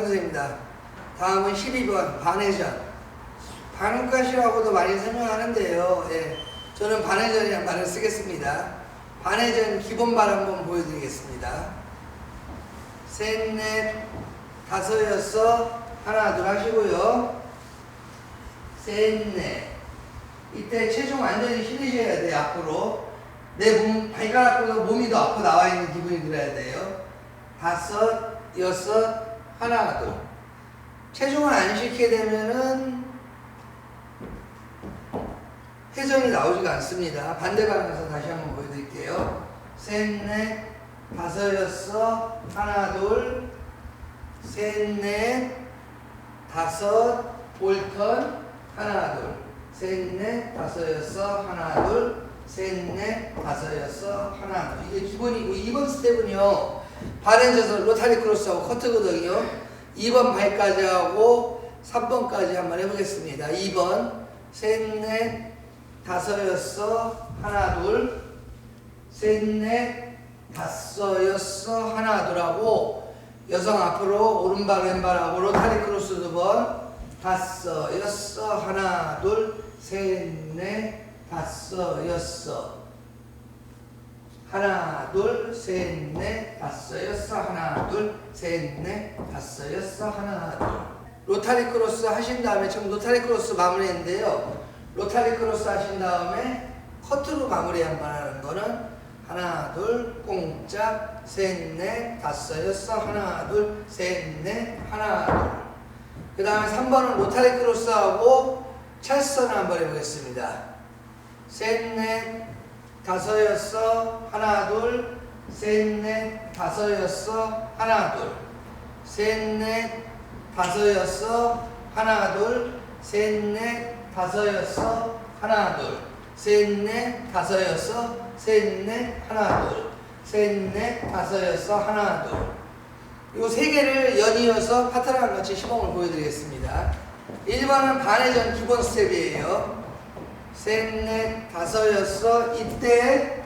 순서입니다. 다음은 12번 반회전. 반응가시라고도 많이 설명하는데요. 예, 저는 반회전이라는 말을 쓰겠습니다. 반회전 기본말 한번 보여드리겠습니다. 셋, 넷, 다섯, 여섯, 하나, 둘 하시고요. 셋, 넷. 이때 체중 완전히 실리셔야 돼요, 앞으로. 내 몸, 발가락보다 몸이 더 앞으로 나와 있는 기분이 들어야 돼요. 다섯, 여섯, 하나, 둘. 체중을 안 실게 되면은 회전이 나오지가 않습니다. 반대 방향에서 다시 한번 보여드릴게요. 셋, 넷, 다섯, 여섯, 하나, 둘, 셋, 넷, 다섯, 볼턴, 하나, 둘, 셋, 넷, 다섯, 여섯, 하나, 둘, 셋, 넷, 다섯, 여섯, 하나, 둘. 이게 기본이고, 2번 스텝은요, 발렌져서 로타리 크로스하고 커트거든요. 2번 발까지 하고 3번까지 한번 해보겠습니다. 2번, 셋, 넷, 다섯, 여섯, 하나, 둘, 셋, 넷, 다섯, 여섯, 하나, 둘 하고 여성 앞으로 오른발, 왼발하고 로타리 크로스 두 번, 다섯, 여섯, 하나, 둘, 셋, 넷, 다섯, 여섯, 하나, 둘, 셋, 넷, 다섯, 여섯, 하나, 둘, 셋, 넷, 다섯, 여섯, 하나, 둘. 로타리 크로스 하신 다음에 지금 로타리 크로스 마무리했는데요. 로타리 크로스 하신 다음에 커트로 마무리 한번 하는 거는 하나, 둘, 꽁짝, 셋, 넷, 다섯, 여섯, 하나, 둘, 셋, 넷, 하나, 둘. 그 다음에 3번은 로타리 크로스하고 찰선 한번 해보겠습니다. 셋, 넷, 다섯, 여섯, 하나, 둘, 셋, 넷, 다섯, 여섯, 하나, 둘, 셋, 넷, 다섯, 여섯, 하나, 둘, 셋, 넷, 다섯, 여섯, 하나, 둘, 셋, 넷, 다섯, 여섯, 셋, 넷, 하나, 둘, 셋, 넷, 다섯, 여섯, 하나, 둘. 이세 개를 연이어서 파트너랑 같이 시범을 보여드리겠습니다. 1번은 반회전 기본 스텝이에요. 셋, 넷, 다섯, 여섯. 이때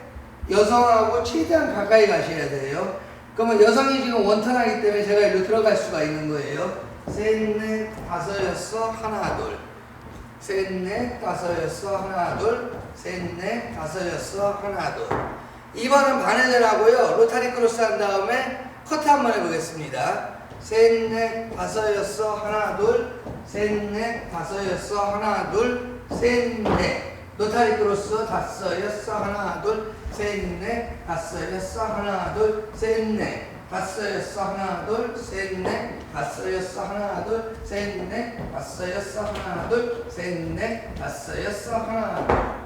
여성하고 최대한 가까이 가셔야 돼요. 그러면 여성이 지금 원턴하기 때문에 제가 이리로 들어갈 수가 있는 거예요. 셋, 넷, 다섯, 여섯, 하나, 둘. 셋, 넷, 다섯, 여섯, 하나, 둘. 셋, 넷, 다섯, 여섯, 하나, 둘. 2번은 반회전 하고요. 로타리 크로스 한 다음에 커트 한번 해보겠습니다. 셋, 넷, 다섯, 여섯, 하나, 둘. 셋, 넷, 다섯, 여섯, 하나, 둘. 셋, 넷. 로타리 크로스 다섯, 여섯, 하나, 둘. 셋, 넷, 다섯, 여섯, 하나, 둘. 셋, 넷. 다섯, 여섯, 하나, 둘. 셋, 넷. 다섯, 여섯, 하나, 둘. 셋, 넷. 다섯, 여섯, 하나, 둘. 셋, 넷. 다섯, 여섯, 하나, 둘.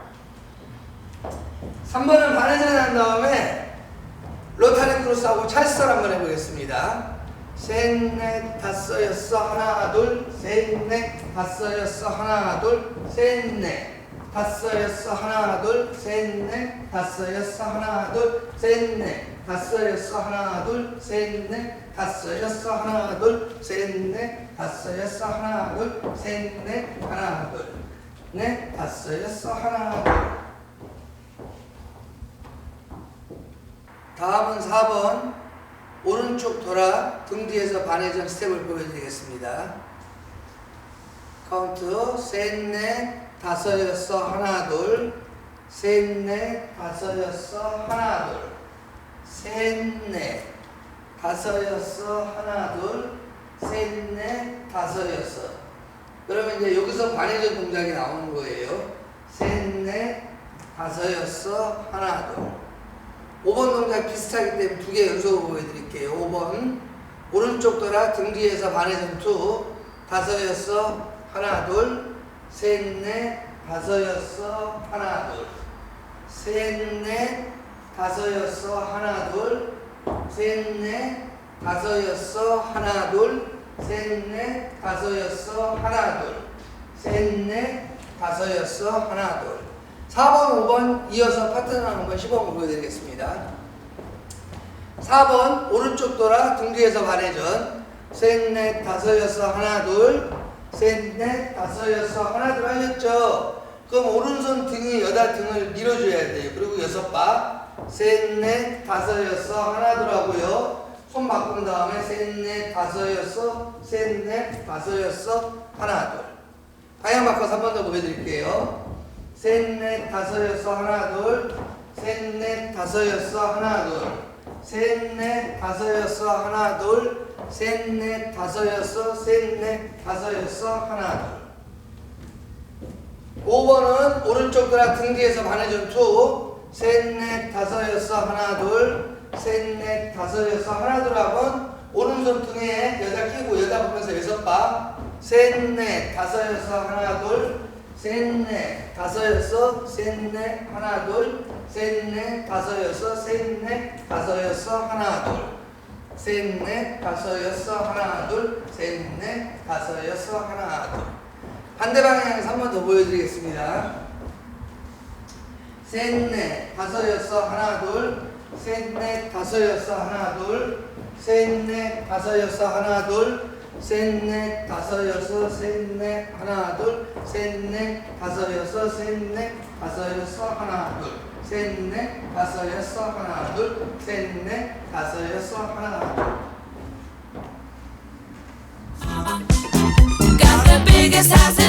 3번은 반회전 한 다음에 로타리 크로스하고 찰스를 한번 해보겠습니다. 셋, 넷, 다섯, 여섯, 하나, 둘, 셋, 넷, 다섯, 여섯, 하나, 둘, 셋, 넷, 다섯, 여섯, 하나, 둘, 셋, 넷, 다섯, 여섯, 하나, 둘, 셋, 넷, 다섯, 여섯, 하나, 둘, 셋, 넷, 다섯, 여섯, 하나, 둘, 셋, 넷, 다섯, 여섯, 하나, 둘, 셋, 넷, 하나, 둘, 넷, 다섯, 여섯, 하나, 둘. 다음은 4번. 오른쪽 돌아 등 뒤에서 반회전 스텝을 보여드리겠습니다. 카운트. 셋, 넷, 다섯, 여섯, 하나, 둘. 셋, 넷, 다섯, 여섯, 하나, 둘. 셋, 넷, 다섯, 여섯, 하나, 둘. 셋, 넷, 다섯, 여섯 그러면 이제 여기서 반회전 동작이 나오는 거예요. 셋, 넷, 다섯, 여섯, 하나, 둘. 5번 동작 비슷하기 때문에 두 개 연속으로 보여드릴게요. 5번. 오른쪽 돌아 등 뒤에서 반회전 투 다섯 여섯 하나 둘 셋 넷 다섯 여섯 하나 둘 셋 넷 다섯 여섯 하나 둘 셋 넷 다섯 여섯 하나 둘 셋 넷 다섯 여섯 하나 둘 셋 넷 다섯 여섯 하나 둘. 4번, 5번 이어서 파트너 한번 시범을 보여드리겠습니다. 4번 오른쪽 돌아 등 뒤에서 반회전. 셋, 넷, 다섯, 여섯, 하나, 둘 셋, 넷, 다섯, 여섯, 하나, 둘 하셨죠? 그럼 오른손 등이 여다 등을 밀어줘야 돼요. 그리고 여섯 바. 셋, 넷, 다섯, 여섯, 하나, 둘 하고요. 손 바꾼 다음에 셋 넷 다섯 여섯. 셋 넷 다섯 여섯. 하나 둘. 방향 바꿔서 한 번 더 보여드릴게요. 셋 넷 다섯 여섯. 하나 둘. 셋 넷 다섯 여섯. 하나 둘. 셋 넷 다섯 여섯. 하나 둘 셋넷 다섯여섯 셋넷 다섯여섯 하나 둘. 5번은 오른쪽 그라 등 뒤에서 반해준 투. 셋넷 다섯 여섯 하나 둘. 셋넷 다섯 여섯 하나 둘 하면 오른손 등에 여자 끼고 여자 보면서 여섯 바. 셋넷 다섯 여섯 하나 둘. 셋넷 다섯 여섯 셋넷 하나 둘. 셋넷 다섯 여섯 셋넷 다섯 여섯 하나 둘 셋 넷 다섯 여섯 하나 둘 셋 넷 다섯 여섯 하나 둘. 반대 방향에서 한 번 더 보여드리겠습니다. 셋 넷 다섯 여섯 하나 둘. 셋 넷 다섯 여섯 하나 둘. 셋 넷 다섯 여섯 하나 둘. 셋 넷 다섯 여섯 셋 넷 하나 둘. 셋 넷 다섯 여섯 셋 넷 다섯 여섯 하나 둘 seninle kasayasahnadır. Seninle kasayasahnadır. Got the biggest house